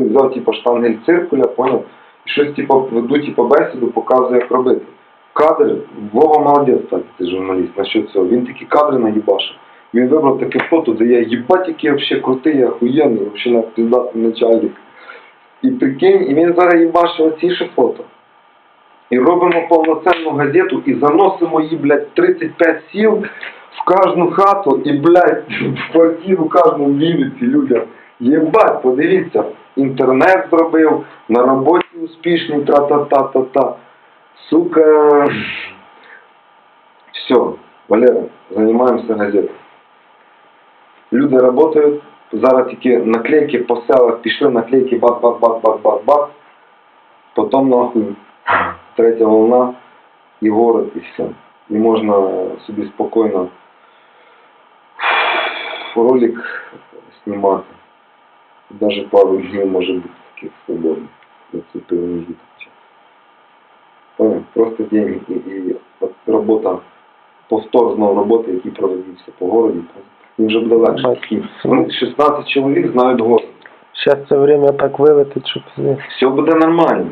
взяв типу, штангель циркуля, поняв, і щось типу, веду типу, бесіду, показую, як робити. Кадр, Вова молодець, так, ти журналіст, насчет цього. Він такі кадри наїбашив. Він вибрав таке фото, де я їбать, який я вообще крутий, я охуєнний, на пиздатий начальник. І прикинь, і він зараз їбашив оці ще фото. І робимо повноцінну газету і заносимо її, блядь, 35 сіл в кожну хату і, блядь, в квартиру кожну в Вінниці людям. Єбать, подивіться, інтернет зробив, на роботі успішний, тра-та-та-та-та. Сука. Все, Валера, займаємося газетою. Люди працюють, зараз тільки наклейки по селах пішли, наклейки бак-бак-бак-бак-бак-бак. Потім нахуй третя волна і город, і все. І можна собі спокійно ролик знімати. Даже пару днів може бути таких свободних. На цю. Понял? Просто деньги і, і от робота, повтор знову роботи, який проводився по городі. Їм вже буде легше. Ну, 16 чоловік знають город. Сейчас це время так вилетить, що пізніше. Все буде нормально.